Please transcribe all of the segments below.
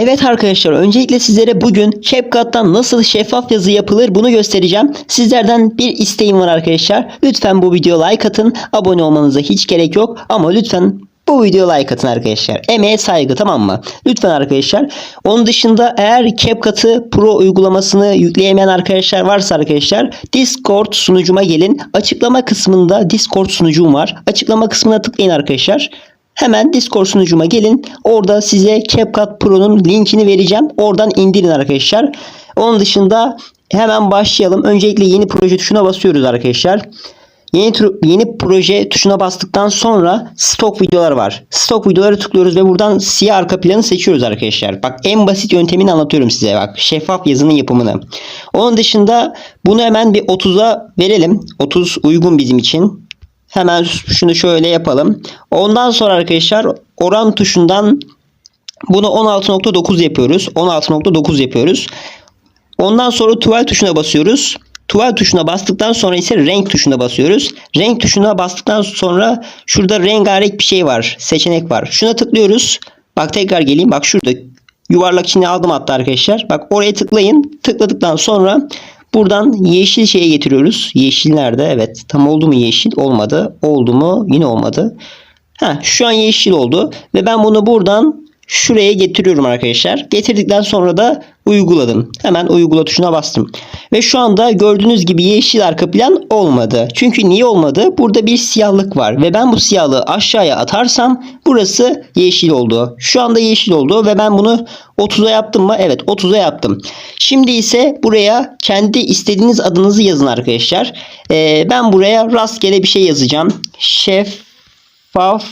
Evet arkadaşlar öncelikle sizlere bugün CapCut'tan nasıl şeffaf yazı yapılır bunu göstereceğim. Sizlerden bir isteğim var arkadaşlar. Lütfen bu videoya like atın. Abone olmanıza hiç gerek yok ama lütfen bu videoya like atın arkadaşlar. Emeğe saygı tamam mı? Lütfen arkadaşlar. Onun dışında eğer CapCut'ı Pro uygulamasını yükleyemeyen arkadaşlar varsa arkadaşlar Discord sunucuma gelin. Açıklama kısmında Discord sunucum var. Açıklama kısmına tıklayın arkadaşlar. Hemen Discord sunucuma gelin. Orada size CapCut Pro'nun linkini vereceğim. Oradan indirin arkadaşlar. Onun dışında hemen başlayalım. Öncelikle yeni proje tuşuna basıyoruz arkadaşlar. Yeni yeni proje tuşuna bastıktan sonra stok videolar var. Stok videoları tıklıyoruz ve buradan siyah arka planı seçiyoruz arkadaşlar. Bak en basit yöntemini anlatıyorum size bak. Şeffaf yazının yapımını. Onun dışında bunu hemen bir 30'a verelim. 30 uygun bizim için. Hemen şunu şöyle yapalım. Ondan sonra arkadaşlar oran tuşundan bunu 16.9 yapıyoruz. 16.9 yapıyoruz. Ondan sonra tuval tuşuna basıyoruz. Tuval tuşuna bastıktan sonra ise renk tuşuna basıyoruz. Renk tuşuna bastıktan sonra şurada rengarenk bir şey var. Seçenek var. Şuna tıklıyoruz. Bak tekrar geleyim. Bak şurada yuvarlak içine aldım hatta arkadaşlar. Bak oraya tıklayın. Tıkladıktan sonra buradan yeşil şeye getiriyoruz. Yeşil nerede? Evet. Tam oldu mu yeşil? Olmadı. Oldu mu? Yine olmadı. Ha, şu an yeşil oldu ve ben bunu buradan şuraya getiriyorum arkadaşlar. Getirdikten sonra da uyguladım. Hemen uygula tuşuna bastım. Ve şu anda gördüğünüz gibi yeşil arka plan olmadı. Çünkü niye olmadı? Burada bir siyahlık var ve ben bu siyahlığı aşağıya atarsam burası yeşil oldu. Şu anda yeşil oldu ve ben bunu 30'a yaptım mı? Evet 30'a yaptım. Şimdi ise buraya kendi istediğiniz adınızı yazın arkadaşlar. Ee, ben buraya rastgele bir şey yazacağım. Şeffaf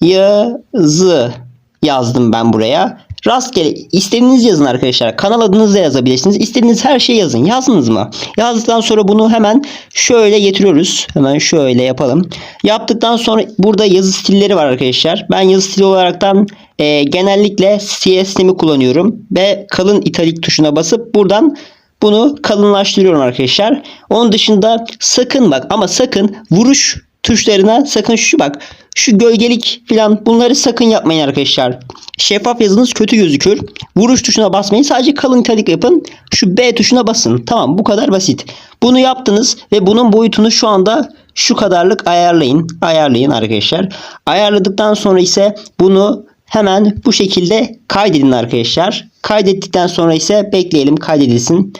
yazı yazdım ben buraya. Rastgele istediğiniz yazın arkadaşlar. Kanal adınızı da yazabilirsiniz. İstediğiniz her şeyi yazın. Yazdınız mı? Yazdıktan sonra bunu hemen şöyle getiriyoruz. Hemen şöyle yapalım. Yaptıktan sonra burada yazı stilleri var arkadaşlar. Ben yazı stili olaraktan e, genellikle CSS'imi kullanıyorum. Ve kalın italik tuşuna basıp buradan bunu kalınlaştırıyorum arkadaşlar. Onun dışında sakın bak ama sakın vuruş tuşlarına sakın şu bak şu gölgelik falan bunları sakın yapmayın arkadaşlar. Şeffaf yazınız kötü gözükür. Vuruş tuşuna basmayın. Sadece kalın italik yapın. Şu B tuşuna basın. Tamam bu kadar basit. Bunu yaptınız ve bunun boyutunu şu anda şu kadarlık ayarlayın. Ayarlayın arkadaşlar. Ayarladıktan sonra ise bunu hemen bu şekilde kaydedin arkadaşlar. Kaydettikten sonra ise bekleyelim kaydedilsin.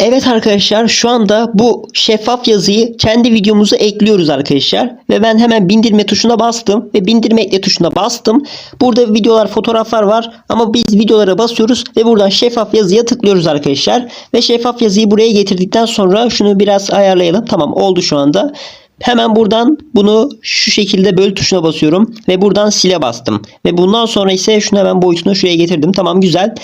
Evet arkadaşlar şu anda bu şeffaf yazıyı kendi videomuza ekliyoruz arkadaşlar. Ve ben hemen bindirme tuşuna bastım ve bindirme ekle tuşuna bastım. Burada videolar fotoğraflar var ama biz videolara basıyoruz ve buradan şeffaf yazıya tıklıyoruz arkadaşlar. Ve şeffaf yazıyı buraya getirdikten sonra şunu biraz ayarlayalım. Tamam oldu şu anda. Hemen buradan bunu şu şekilde böl tuşuna basıyorum ve buradan sile bastım. Ve bundan sonra ise şunu hemen boyutunu şuraya getirdim. Tamam güzel.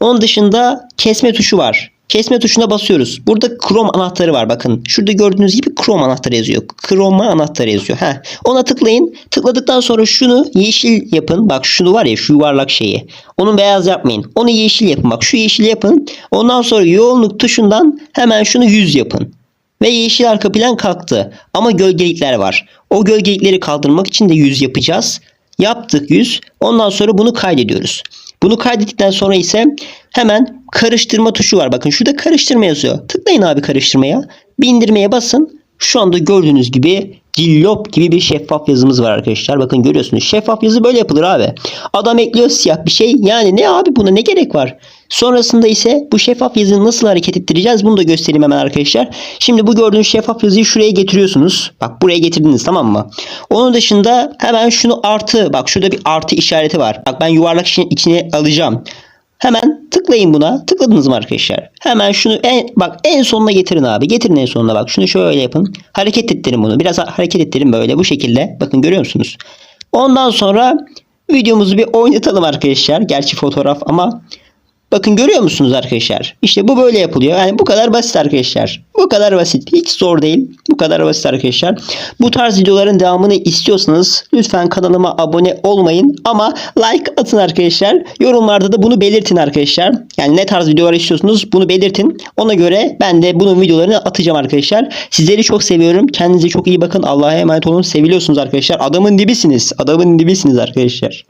Onun dışında kesme tuşu var. Kesme tuşuna basıyoruz. Burada Chrome anahtarı var bakın. Şurada gördüğünüz gibi Chrome anahtarı yazıyor. Chrome anahtarı yazıyor. Heh. Ona tıklayın. Tıkladıktan sonra şunu yeşil yapın. Bak şunu var ya şu yuvarlak şeyi. Onu beyaz yapmayın. Onu yeşil yapın. Bak şu yeşil yapın. Ondan sonra yoğunluk tuşundan hemen şunu 100 yapın. Ve yeşil arka plan kalktı. Ama gölgelikler var. O gölgelikleri kaldırmak için de 100 yapacağız. Yaptık 100. Ondan sonra bunu kaydediyoruz. Bunu kaydettikten sonra ise hemen karıştırma tuşu var. Bakın şurada karıştırma yazıyor. Tıklayın abi karıştırmaya. Bindirmeye basın. Şu anda gördüğünüz gibi cillop gibi bir şeffaf yazımız var arkadaşlar. Bakın görüyorsunuz. Şeffaf yazı böyle yapılır abi. Adam ekliyor siyah bir şey. Yani ne abi buna ne gerek var? Sonrasında ise bu şeffaf yazıyı nasıl hareket ettireceğiz bunu da göstereyim hemen arkadaşlar. Şimdi bu gördüğünüz şeffaf yazıyı şuraya getiriyorsunuz. Bak buraya getirdiniz tamam mı? Onun dışında hemen şunu artı bak şurada bir artı işareti var. Bak ben yuvarlak içine alacağım. Hemen tıklayın buna. Tıkladınız mı arkadaşlar? Hemen şunu en, bak en sonuna getirin abi. Getirin en sonuna bak. Şunu şöyle yapın. Hareket ettirin bunu. Biraz hareket ettirin böyle bu şekilde. Bakın görüyor musunuz? Ondan sonra videomuzu bir oynatalım arkadaşlar. Gerçi fotoğraf ama Bakın görüyor musunuz arkadaşlar? İşte bu böyle yapılıyor. Yani bu kadar basit arkadaşlar. Bu kadar basit. Hiç zor değil. Bu kadar basit arkadaşlar. Bu tarz videoların devamını istiyorsanız lütfen kanalıma abone olmayın. Ama like atın arkadaşlar. Yorumlarda da bunu belirtin arkadaşlar. Yani ne tarz videolar istiyorsunuz bunu belirtin. Ona göre ben de bunun videolarını atacağım arkadaşlar. Sizleri çok seviyorum. Kendinize çok iyi bakın. Allah'a emanet olun. Seviliyorsunuz arkadaşlar. Adamın dibisiniz. Adamın dibisiniz arkadaşlar.